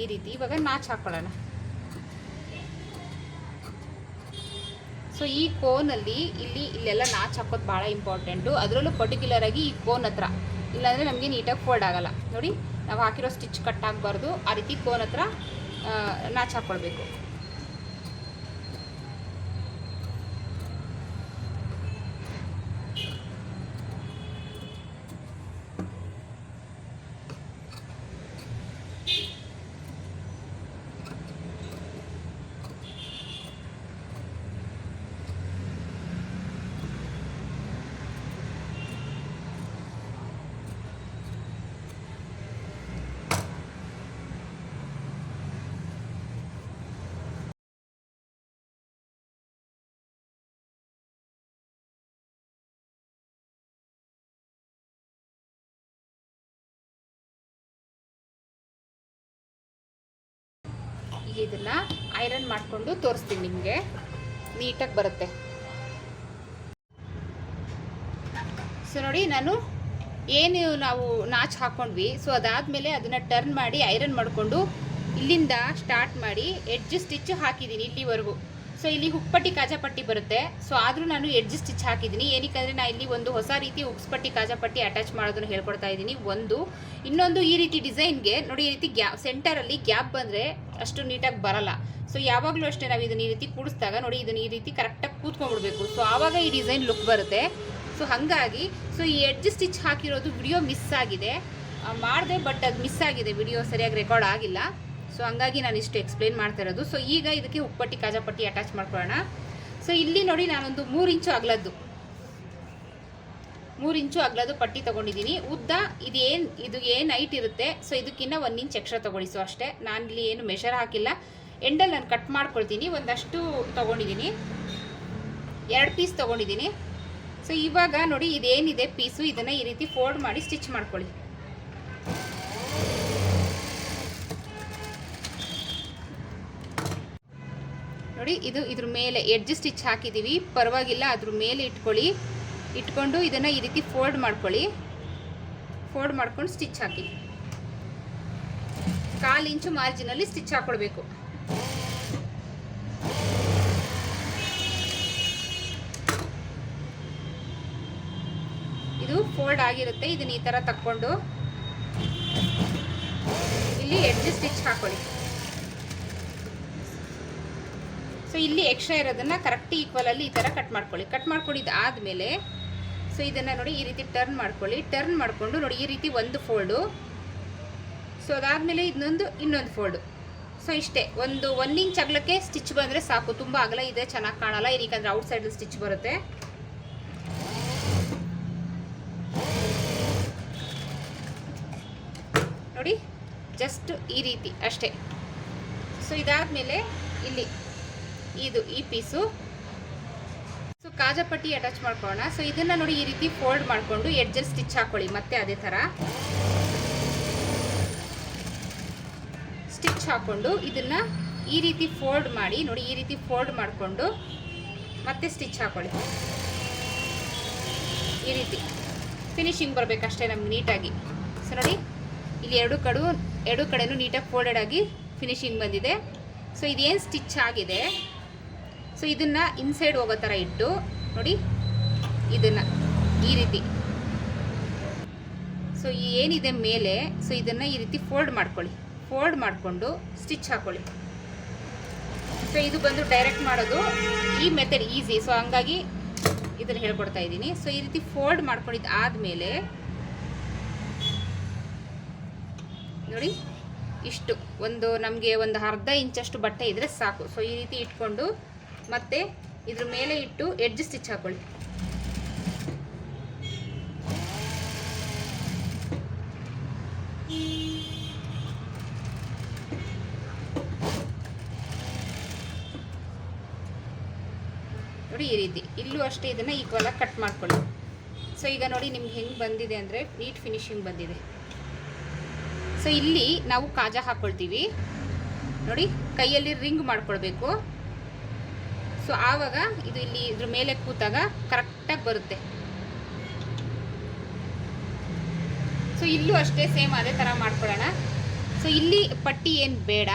ಈ ರೀತಿ. ಇವಾಗ ನಾಚ್ ಹಾಕೊಳ್ಳೋಣ. ಸೊ ಈ ಕೋನಲ್ಲಿ ಇಲ್ಲಿ, ಇಲ್ಲೆಲ್ಲ ನಾಚ್ ಹಾಕೋದು ಭಾಳ ಇಂಪಾರ್ಟೆಂಟು ಅದರಲ್ಲೂ ಪರ್ಟಿಕ್ಯುಲರ್ ಆಗಿ ಈ ಕೋನ್ ಹತ್ರ. ಇಲ್ಲಾಂದರೆ ನಮಗೆ ನೀಟಾಗಿ ಫೋಲ್ಡ್ ಆಗಲ್ಲ. ನೋಡಿ, ನಾವು ಹಾಕಿರೋ ಸ್ಟಿಚ್ ಕಟ್ ಆಗಬಾರ್ದು. ಆ ರೀತಿ ಕೋನ್ ಹತ್ರ ನಾಚ್ ಹಾಕ್ಕೊಳ್ಬೇಕು ಇದನ್ನ ಐರನ್ ಮಾಡಿಕೊಂಡು ತೋರಿಸ್ತೀನಿ ನಿಮಗೆ. ನೀಟಾಗಿ ಬರುತ್ತೆ. ಸೊ ನೋಡಿ ನಾನು ಏನು ನಾವು ನಾಚ್ ಹಾಕೊಂಡ್ವಿ. ಸೊ ಅದಾದಮೇಲೆ ಅದನ್ನು ಟರ್ನ್ ಮಾಡಿ ಐರನ್ ಮಾಡಿಕೊಂಡು ಇಲ್ಲಿಂದ ಸ್ಟಾರ್ಟ್ ಮಾಡಿ ಎಡ್ಜ್ ಸ್ಟಿಚ್ ಹಾಕಿದ್ದೀನಿ ಇಲ್ಲಿವರೆಗೂ. ಸೊ ಇಲ್ಲಿ ಹುಕ್ಪಟ್ಟಿ ಕಾಜಾಪಟ್ಟಿ ಬರುತ್ತೆ. ಸೊ ಆದರೂ ನಾನು ಎಡ್ಜ್ ಸ್ಟಿಚ್ ಹಾಕಿದ್ದೀನಿ. ಏನಕ್ಕೆ ನಾನು ಇಲ್ಲಿ ಒಂದು ಹೊಸ ರೀತಿ ಉಕ್ಸ್ಪಟ್ಟಿ ಕಾಜಾಪಟ್ಟಿ ಅಟ್ಯಾಚ್ ಮಾಡೋದನ್ನು ಹೇಳ್ಕೊಡ್ತಾ ಇದ್ದೀನಿ. ಒಂದು, ಇನ್ನೊಂದು ಈ ರೀತಿ ಡಿಸೈನ್ಗೆ ನೋಡಿ, ಈ ರೀತಿ ಗ್ಯಾ ಸೆಂಟರಲ್ಲಿ ಗ್ಯಾಪ್ ಬಂದರೆ ಅಷ್ಟು ನೀಟಾಗಿ ಬರಲ್ಲ. ಸೊ ಯಾವಾಗಲೂ ಅಷ್ಟೇ ನಾವು ಇದನ್ನು ಈ ರೀತಿ ಕೂಡಿಸಿದಾಗ ನೋಡಿ, ಇದನ್ನು ಈ ರೀತಿ ಕರೆಕ್ಟಾಗಿ ಕೂತ್ಕೊಂಡ್ಬಿಡ್ಬೇಕು. ಸೊ ಆವಾಗ ಈ ಡಿಸೈನ್ ಲುಕ್ ಬರುತ್ತೆ. ಸೊ ಹಾಗಾಗಿ ಸೊ ಈ ಎಡ್ಜ್ ಸ್ಟಿಚ್ ಹಾಕಿರೋದು ವಿಡಿಯೋ ಮಿಸ್ ಆಗಿದೆ. ಮಾಡಿದೆ ಬಟ್ ಅದು ಮಿಸ್ ಆಗಿದೆ. ವಿಡಿಯೋ ಸರಿಯಾಗಿ ರೆಕಾರ್ಡ್ ಆಗಿಲ್ಲ. ಸೊ ಹಂಗಾಗಿ ನಾನು ಇಷ್ಟು ಎಕ್ಸ್ಪ್ಲೇನ್ ಮಾಡ್ತಾ ಇರೋದು. ಸೊ ಈಗ ಇದಕ್ಕೆ ಉಪ್ಪಟ್ಟಿ ಕಾಜಾಪಟ್ಟಿ ಅಟ್ಯಾಚ್ ಮಾಡ್ಕೊಳ್ಳೋಣ. ಸೊ ಇಲ್ಲಿ ನೋಡಿ ನಾನೊಂದು ಮೂರು ಇಂಚು ಅಗಲದ್ದು. ಮೂರು ಇಂಚು ಅಗಲದ್ದು ಪಟ್ಟಿ ತೊಗೊಂಡಿದ್ದೀನಿ. ಉದ್ದ ಇದು ಏನು ಇದು ಏನು ಹೈಟ್ ಇರುತ್ತೆ. ಸೊ ಇದಕ್ಕಿಂತ ಒಂದು ಇಂಚ್ ಎಕ್ಸ್ಟ್ರಾ ತೊಗೊಳಿಸು ಅಷ್ಟೇ. ನಾನು ಇಲ್ಲಿ ಏನು ಮೆಷರ್ ಹಾಕಿಲ್ಲ. ಎಂಡಲ್ಲಿ ನಾನು ಕಟ್ ಮಾಡ್ಕೊಳ್ತೀನಿ. ಒಂದಷ್ಟು ತೊಗೊಂಡಿದ್ದೀನಿ. ಎರಡು ಪೀಸ್ ತೊಗೊಂಡಿದ್ದೀನಿ. ಸೊ ಇವಾಗ ನೋಡಿ ಇದೇನಿದೆ ಪೀಸು ಇದನ್ನು ಈ ರೀತಿ ಫೋಲ್ಡ್ ಮಾಡಿ ಸ್ಟಿಚ್ ಮಾಡ್ಕೊಳ್ಳಿ. ನೋಡಿ, ಇದು ಇದ್ರ ಮೇಲೆ ಎಡ್ಜ್ ಸ್ಟಿಚ್ ಹಾಕಿದ್ದೀವಿ ಪರವಾಗಿಲ್ಲ, ಅದ್ರ ಮೇಲೆ ಇಟ್ಕೊಳ್ಳಿ. ಇಟ್ಕೊಂಡು ಇದನ್ನು ಈ ರೀತಿ ಫೋಲ್ಡ್ ಮಾಡ್ಕೊಳ್ಳಿ. ಫೋಲ್ಡ್ ಮಾಡ್ಕೊಂಡು ಸ್ಟಿಚ್ ಹಾಕಿ. ಕಾಲು ಇಂಚು ಮಾರ್ಜಿನಲ್ಲಿ ಸ್ಟಿಚ್ ಹಾಕ್ಕೊಳ್ಬೇಕು ಇದು ಫೋಲ್ಡ್ ಆಗಿರುತ್ತೆ. ಇದನ್ನ ಈ ಥರ ತಕ್ಕೊಂಡು ಇಲ್ಲಿ ಎಡ್ಜ್ ಸ್ಟಿಚ್ ಹಾಕೊಳ್ಳಿ. ಸೊ ಇಲ್ಲಿ ಎಕ್ಸ್ಟ್ರಾ ಇರೋದನ್ನ ಕರೆಕ್ಟ್ ಈಕ್ವಲಲ್ಲಿ ಈ ಥರ ಕಟ್ ಮಾಡ್ಕೊಳ್ಳಿ. ಕಟ್ ಮಾಡ್ಕೊಂಡಿದ್ದು ಆದಮೇಲೆ ಸೊ ಇದನ್ನು ನೋಡಿ ಈ ರೀತಿ ಟರ್ನ್ ಮಾಡ್ಕೊಳ್ಳಿ. ಟರ್ನ್ ಮಾಡಿಕೊಂಡು ನೋಡಿ ಈ ರೀತಿ ಒಂದು ಫೋಲ್ಡು ಸೊ ಅದಾದಮೇಲೆ ಇನ್ನೊಂದು ಇನ್ನೊಂದು ಫೋಲ್ಡು ಸೊ ಇಷ್ಟೇ. ಒಂದು ಒನ್ ಇಂಚ್ ಅಗಲಕ್ಕೆ ಸ್ಟಿಚ್ ಬಂದರೆ ಸಾಕು. ತುಂಬ ಅಗಲ ಇದೆ, ಚೆನ್ನಾಗಿ ಕಾಣಲ್ಲ. ಏನಕ್ಕಂದ್ರೆ ಔಟ್ ಸೈಡಲ್ಲಿ ಸ್ಟಿಚ್ ಬರುತ್ತೆ. ನೋಡಿ ಜಸ್ಟ್ ಈ ರೀತಿ, ಅಷ್ಟೇ. ಸೊ ಇದಾದಮೇಲೆ ಇಲ್ಲಿ ಇದು ಈ ಪೀಸು. ಸೊ ಕಾಜಾಪಟ್ಟಿ ಅಟ್ಯಾಚ್ ಮಾಡ್ಕೊಳ್ಳೋಣ. ಸೊ ಇದನ್ನ ನೋಡಿ ಈ ರೀತಿ ಫೋಲ್ಡ್ ಮಾಡಿಕೊಂಡು ಎಡ್ಜಲ್ಲಿ ಸ್ಟಿಚ್ ಹಾಕೊಳ್ಳಿ, ಮತ್ತೆ ಅದೇ ಥರ ಸ್ಟಿಚ್ ಹಾಕೊಂಡು ಇದನ್ನ ಈ ರೀತಿ ಫೋಲ್ಡ್ ಮಾಡಿ, ನೋಡಿ ಈ ರೀತಿ ಫೋಲ್ಡ್ ಮಾಡಿಕೊಂಡು ಮತ್ತೆ ಸ್ಟಿಚ್ ಹಾಕೊಳ್ಳಿ. ಈ ರೀತಿ. ಫಿನಿಶಿಂಗ್ ಬರಬೇಕಷ್ಟೇ ನಮ್ಗೆ ನೀಟಾಗಿ. ಸೊ ನೋಡಿ, ಇಲ್ಲಿ ಎರಡು ಕಡು, ಎರಡು ಕಡೆಯೂ ನೀಟಾಗಿ ಫೋಲ್ಡೆಡ್ ಆಗಿ ಫಿನಿಶಿಂಗ್ ಬಂದಿದೆ. ಸೊ ಇದೇನು ಸ್ಟಿಚ್ ಆಗಿದೆ? ಸೊ ಇದನ್ನು ಇನ್ಸೈಡ್ ಹೋಗೋ ಥರ ಇಟ್ಟು, ನೋಡಿ, ಇದನ್ನು ಈ ರೀತಿ. ಸೊ ಏನಿದೆ ಮೇಲೆ ಸೊ ಇದನ್ನು ಈ ರೀತಿ ಫೋಲ್ಡ್ ಮಾಡ್ಕೊಳ್ಳಿ. ಫೋಲ್ಡ್ ಮಾಡಿಕೊಂಡು ಸ್ಟಿಚ್ ಹಾಕೊಳ್ಳಿ. ಸೊ ಇದು ಬಂದು ಡೈರೆಕ್ಟ್ ಮಾಡೋದು ಈ ಮೆಥಡ್ ಈಸಿ ಸೊ ಹಂಗಾಗಿ ಇದನ್ನು ಹೇಳ್ಕೊಡ್ತಾ ಇದ್ದೀನಿ. ಸೊ ಈ ರೀತಿ ಫೋಲ್ಡ್ ಮಾಡ್ಕೊಂಡಿದ್ದು ಆದಮೇಲೆ, ನೋಡಿ, ಇಷ್ಟು. ಒಂದು ನಮಗೆ ಒಂದು ಅರ್ಧ ಇಂಚಷ್ಟು ಬಟ್ಟೆ ಇದ್ರೆ ಸಾಕು. ಸೊ ಈ ರೀತಿ ಇಟ್ಕೊಂಡು ಮತ್ತೆ ಇದ್ರ ಮೇಲೆ ಇಟ್ಟು ಎಡ್ಜ್ ಸ್ಟಿಚ್ ಹಾಕೊಳ್ಳಿ. ನೋಡಿ ಈ ರೀತಿ, ಇಲ್ಲೂ ಅಷ್ಟೇ ಇದನ್ನು ಈಕ್ವಲ್ ಆಗಿ ಕಟ್ ಮಾಡ್ಕೊಳ್ಳಿ. ಸೊ ಈಗ ನೋಡಿ ನಿಮ್ಗೆ ಹೆಂಗೆ ಬಂದಿದೆ ಅಂದರೆ ನೀಟ್ ಫಿನಿಶಿಂಗ್ ಬಂದಿದೆ. ಸೊ ಇಲ್ಲಿ ನಾವು ಕಾಜಾ ಹಾಕೊಳ್ತೀವಿ. ನೋಡಿ, ಕೈಯಲ್ಲಿ ರಿಂಗ್ ಮಾಡ್ಕೊಳ್ಬೇಕು. ಸೊ ಆವಾಗ ಇದು ಇಲ್ಲಿ ಇದ್ರ ಮೇಲೆ ಕೂತಾಗ ಕರೆಕ್ಟಾಗಿ ಬರುತ್ತೆ. ಸೊ ಇಲ್ಲೂ ಅಷ್ಟೇ ಸೇಮ್ ಅದೇ ಥರ ಮಾಡ್ಕೊಳ್ಳೋಣ. ಸೊ ಇಲ್ಲಿ ಪಟ್ಟಿ ಏನು ಬೇಡ.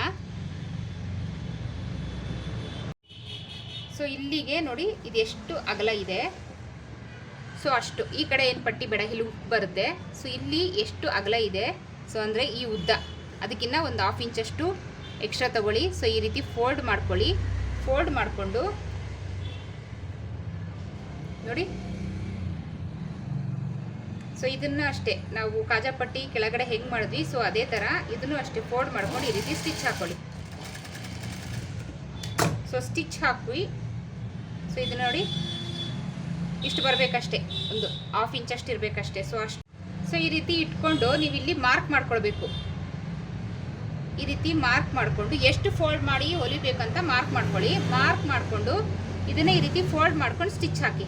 ಸೊ ಇಲ್ಲಿಗೆ ನೋಡಿ ಇದು ಎಷ್ಟು ಅಗಲ ಇದೆ. ಸೊ ಅಷ್ಟು. ಈ ಕಡೆ ಏನು ಪಟ್ಟಿ ಬೇಡ, ಇಲ್ಲಿ ಬರುತ್ತೆ. ಸೊ ಇಲ್ಲಿ ಎಷ್ಟು ಅಗಲ ಇದೆ. ಸೊ ಅಂದರೆ ಈ ಉದ್ದ. ಅದಕ್ಕಿಂತ ಒಂದು ಹಾಫ್ ಇಂಚಷ್ಟು ಎಕ್ಸ್ಟ್ರಾ ತಗೊಳ್ಳಿ. ಸೊ ಈ ರೀತಿ ಫೋಲ್ಡ್ ಮಾಡ್ಕೊಳ್ಳಿ. ಫೋಲ್ಡ್ ಮಾಡಿಕೊಂಡು. ನೋಡಿ. ಸೊ ಇದನ್ನು ಅಷ್ಟೇ. ನಾವು ಕಾಜಾಪಟ್ಟಿ ಕೆಳಗಡೆ ಹೆಂಗೆ ಮಾಡಿದ್ವಿ ಸೊ ಅದೇ ಥರ ಇದನ್ನು ಅಷ್ಟೇ ಫೋಲ್ಡ್ ಮಾಡ್ಕೊಂಡು ಈ ರೀತಿ ಸ್ಟಿಚ್ ಹಾಕೊಳ್ಳಿ. ಸೊ ಸ್ಟಿಚ್ ಹಾಕಿ ಸೊ ಇದು ನೋಡಿ. ಇಷ್ಟು ಬರಬೇಕಷ್ಟೇ. ಒಂದು ಹಾಫ್ ಇಂಚಷ್ಟು ಇರಬೇಕಷ್ಟೇ. ಸೊ ಅಷ್ಟು. ಸೊ ಈ ರೀತಿ ಇಟ್ಕೊಂಡು ನೀವು ಇಲ್ಲಿ ಮಾರ್ಕ್ ಮಾಡ್ಕೊಳ್ಬೇಕು. ಈ ರೀತಿ ಮಾರ್ಕ್ ಮಾಡಿಕೊಂಡು ಎಷ್ಟು ಫೋಲ್ಡ್ ಮಾಡಿ ಹೊಲಿಬೇಕಂತ ಮಾರ್ಕ್ ಮಾಡ್ಕೊಳ್ಳಿ. ಮಾರ್ಕ್ ಮಾಡಿಕೊಂಡು ಇದನ್ನ ಈ ರೀತಿ ಫೋಲ್ಡ್ ಮಾಡ್ಕೊಂಡು ಸ್ಟಿಚ್ ಹಾಕಿ.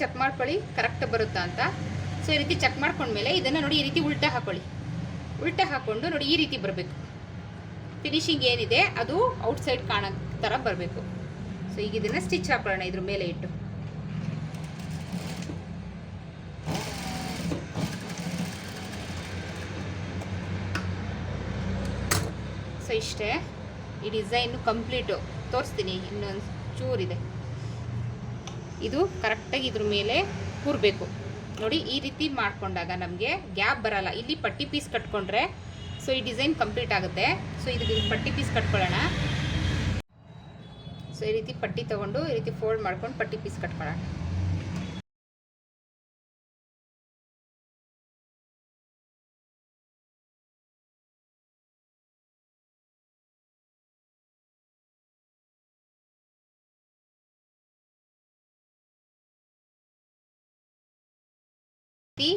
ಚೆಕ್ ಮಾಡ್ಕೊಳ್ಳಿ ಕರೆಕ್ಟ್ ಬರುತ್ತಾ ಅಂತ. ಸೊ ಈ ರೀತಿ ಚೆಕ್ ಮಾಡ್ಕೊಂಡ್ಮೇಲೆ ಇದನ್ನು ನೋಡಿ ಈ ರೀತಿ ಉಲ್ಟಾ ಹಾಕೊಳ್ಳಿ. ಉಲ್ಟಾ ಹಾಕ್ಕೊಂಡು ನೋಡಿ ಈ ರೀತಿ ಬರಬೇಕು. ಫಿನಿಶಿಂಗ್ ಏನಿದೆ, ಅದು ಔಟ್ಸೈಡ್ ಕಾಣೋ ಥರ ಬರಬೇಕು. ಸೊ ಈಗ ಇದನ್ನು ಸ್ಟಿಚ್ ಹಾಕೊಳ್ಳೋಣ ಇದ್ರ ಮೇಲೆ ಇಟ್ಟು. ಸೊ ಇಷ್ಟೇ. ಈ ಡಿಸೈನು ಕಂಪ್ಲೀಟು ತೋರಿಸ್ತೀನಿ, ಇನ್ನೊಂದು ಚೂರಿದೆ. ಇದು ಕರೆಕ್ಟಾಗಿ ಇದ್ರ ಮೇಲೆ ಕೂರಬೇಕು. ನೋಡಿ, ಈ ರೀತಿ ಮಾಡ್ಕೊಂಡಾಗ ನಮಗೆ ಗ್ಯಾಪ್ ಬರಲ್ಲ. ಇಲ್ಲಿ ಪಟ್ಟಿ ಪೀಸ್ ಕಟ್ಕೊಂಡ್ರೆ ಸೊ ಈ ಡಿಸೈನ್ ಕಂಪ್ಲೀಟ್ ಆಗುತ್ತೆ. ಸೊ ಇದು ಪಟ್ಟಿ ಪೀಸ್ ಕಟ್ಕೊಳ್ಳೋಣ. ಸೊ ಈ ರೀತಿ ಪಟ್ಟಿ ತೊಗೊಂಡು, ಈ ರೀತಿ ಫೋಲ್ಡ್ ಮಾಡ್ಕೊಂಡು ಪಟ್ಟಿ ಪೀಸ್ ಕಟ್ಕೊಳ್ಳೋಣ. ಈ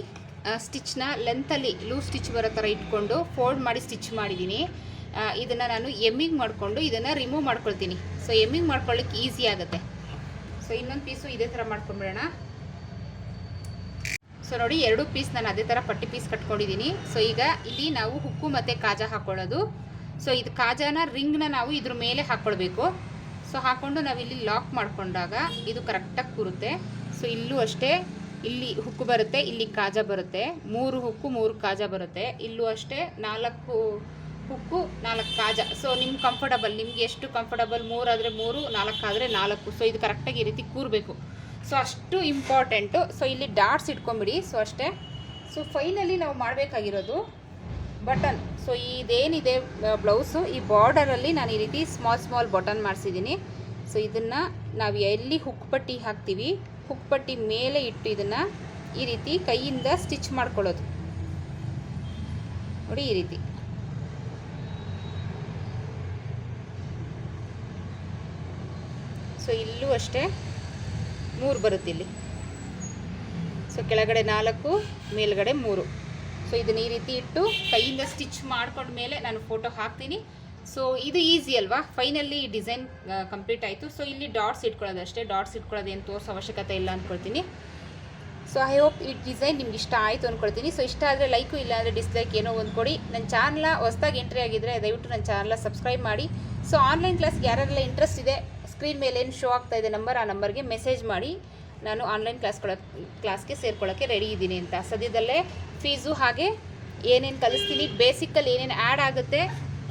ಸ್ಟಿಚ್ನ ಲೆಂತಲ್ಲಿ ಲೂಸ್ ಸ್ಟಿಚ್ ಬರೋ ಥರ ಇಟ್ಕೊಂಡು ಫೋಲ್ಡ್ ಮಾಡಿ ಸ್ಟಿಚ್ ಮಾಡಿದ್ದೀನಿ ಇದನ್ನು ನಾನು ಎಮ್ಮಿಂಗ್ ಮಾಡಿಕೊಂಡು ಇದನ್ನು ರಿಮೂವ್ ಮಾಡ್ಕೊಳ್ತೀನಿ. ಸೊ ಎಮ್ಮಿಂಗ್ ಮಾಡ್ಕೊಳ್ಳಿಕ್ಕೆ ಈಸಿ ಆಗುತ್ತೆ. ಸೊ ಇನ್ನೊಂದು ಪೀಸು ಇದೇ ಥರ ಮಾಡ್ಕೊಂಡ್ಬಿಡೋಣ. ಸೊ ನೋಡಿ ಎರಡು ಪೀಸ್ ನಾನು ಅದೇ ಥರ ಪಟ್ಟಿ ಪೀಸ್ ಕಟ್ಕೊಂಡಿದ್ದೀನಿ ಸೊ ಈಗ ಇಲ್ಲಿ ನಾವು ಹುಕ್ಕು ಮತ್ತು ಕಾಜಾ ಹಾಕ್ಕೊಳ್ಳೋದು ಸೊ ಇದು ಕಾಜಾನ ರಿಂಗ್ನ ನಾವು ಇದ್ರ ಮೇಲೆ ಹಾಕ್ಕೊಳ್ಬೇಕು ಸೊ ಹಾಕ್ಕೊಂಡು ನಾವು ಇಲ್ಲಿ ಲಾಕ್ ಮಾಡಿಕೊಂಡಾಗ ಇದು ಕರೆಕ್ಟಾಗಿ ಕೂರುತ್ತೆ. ಸೊ ಇಲ್ಲೂ ಅಷ್ಟೇ ಇಲ್ಲಿ ಹುಕ್ಕು ಬರುತ್ತೆ, ಇಲ್ಲಿ ಕಾಜ ಬರುತ್ತೆ. ಮೂರು ಹುಕ್ಕು, ಮೂರು ಕಾಜ ಬರುತ್ತೆ. ಇಲ್ಲೂ ಅಷ್ಟೇ ನಾಲ್ಕು ಹುಕ್ಕು, ನಾಲ್ಕು ಕಾಜ. ಸೊ ನಿಮ್ಗೆ ಕಂಫರ್ಟಬಲ್ ನಿಮ್ಗೆ ಎಷ್ಟು ಕಂಫರ್ಟಬಲ್ ಮೂರಾದರೆ ಮೂರು ನಾಲ್ಕಾದರೆ ನಾಲ್ಕು. ಸೊ ಇದು ಕರೆಕ್ಟಾಗಿ ಈ ರೀತಿ ಕೂರಬೇಕು. ಸೊ ಅಷ್ಟು ಇಂಪಾರ್ಟೆಂಟು ಸೊ ಇಲ್ಲಿ ಡಾಟ್ಸ್ ಇಟ್ಕೊಂಬಿಡಿ. ಸೊ ಅಷ್ಟೇ. ಸೊ ಫೈನಲಿ ನಾವು ಮಾಡಬೇಕಾಗಿರೋದು ಬಟನ್ ಸೊ ಇದೇನಿದೆ ಬ್ಲೌಸು ಈ ಬಾರ್ಡರಲ್ಲಿ ನಾನು ಈ ರೀತಿ ಸ್ಮಾಲ್ ಸ್ಮಾಲ್ ಬಟನ್ ಮಾಡಿಸಿದ್ದೀನಿ. ಸೊ ಇದನ್ನು ನಾವು ಎಲ್ಲಿ ಹುಕ್ ಪಟ್ಟಿ ಹಾಕ್ತೀವಿ? ಹುಕ್ ಪಟ್ಟಿ ಮೇಲೆ ಇಟ್ಟು ಇದನ್ನು ಈ ರೀತಿ ಕೈಯಿಂದ ಸ್ಟಿಚ್ ಮಾಡ್ಕೊಳ್ಳೋದು. ನೋಡಿ ಈ ರೀತಿ. ಸೊ, ಇಲ್ಲೂ ಅಷ್ಟೇ ಮೂರು ಬರುತ್ತೆ ಇಲ್ಲಿ. ಸೊ, ಕೆಳಗಡೆ ನಾಲ್ಕು, ಮೇಲ್ಗಡೆ ಮೂರು. ಸೊ, ಇದನ್ನ ಈ ರೀತಿ ಇಟ್ಟು ಕೈಯಿಂದ ಸ್ಟಿಚ್ ಮಾಡ್ಕೊಂಡ್ಮೇಲೆ ನಾನು ಫೋಟೋ ಹಾಕ್ತೀನಿ. ಸೊ ಇದು ಈಸಿ ಅಲ್ವಾ? ಫೈನಲ್ಲಿ ಡಿಸೈನ್ ಕಂಪ್ಲೀಟ್ ಆಯಿತು. ಸೊ ಇಲ್ಲಿ ಡಾಟ್ಸ್ ಇಟ್ಕೊಳ್ಳೋದು ಅಷ್ಟೇ ಡಾಟ್ಸ್ ಇಟ್ಕೊಳ್ಳೋದೇನು ತೋರಿಸೋ ಅವಶ್ಯಕತೆ ಇಲ್ಲ ಅಂದ್ಕೊಳ್ತೀನಿ ಸೊ ಐ ಹೋಪ್ ಈ ಡಿಸೈನ್ ನಿಮ್ಗೆ ಇಷ್ಟ ಆಯಿತು ಅಂದ್ಕೊಳ್ತೀನಿ ಸೊ ಇಷ್ಟ ಆದರೆ ಲೈಕು ಇಲ್ಲ ಅಂದರೆ ಡಿಸ್ಲೈಕ್ ಏನೋ ಒಂದು ಕೊಡಿ. ನನ್ನ ಚಾನಲ ಹೊಸ್ದಾಗಿ ಎಂಟ್ರಿ ಆಗಿದ್ದರೆ ದಯವಿಟ್ಟು ನನ್ನ ಚಾನಲ ಸಬ್ಸ್ಕ್ರೈಬ್ ಮಾಡಿ. ಸೊ ಆನ್ಲೈನ್ ಕ್ಲಾಸ್ಗೆ ಯಾರೆಲ್ಲ ಇಂಟ್ರೆಸ್ಟ್ ಇದೆ ಸ್ಕ್ರೀನ್ ಮೇಲೆ ಏನು ಶೋ ಆಗ್ತಾ ಇದೆ ನಂಬರ್ ಆ ನಂಬರ್ಗೆ ಮೆಸೇಜ್ ಮಾಡಿ. ನಾನು ಆನ್ಲೈನ್ ಕ್ಲಾಸ್ ಕೊಡೋ ಕ್ಲಾಸ್ಗೆ ಸೇರ್ಕೊಳ್ಳೋಕ್ಕೆ ರೆಡಿ ಇದ್ದೀನಿ ಅಂತ. ಸದ್ಯದಲ್ಲೇ ಫೀಸು ಹಾಗೆ ಏನೇನು ಕಲಿಸ್ತೀನಿ ಬೇಸಿಕ್ಕಲ್ಲಿ ಏನೇನು ಆ್ಯಡ್ ಆಗುತ್ತೆ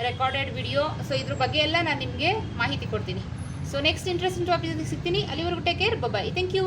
ರೆಕಾರ್ಡೆಡ್ ವಿಡಿಯೋ ಸೊ ಇದ್ರ ಬಗ್ಗೆ ಎಲ್ಲ ನಾನು ನಿಮಗೆ ಮಾಹಿತಿ ಕೊಡ್ತೀನಿ. ಸೊ ನೆಕ್ಸ್ಟ್ ಇಂಟ್ರೆಸ್ಟಿಂಗ್ ಟಾಪಿಕ್ ಸಿಗ್ತೀನಿ. ಅಲ್ಲಿವರೆಗೂ take care bye thank you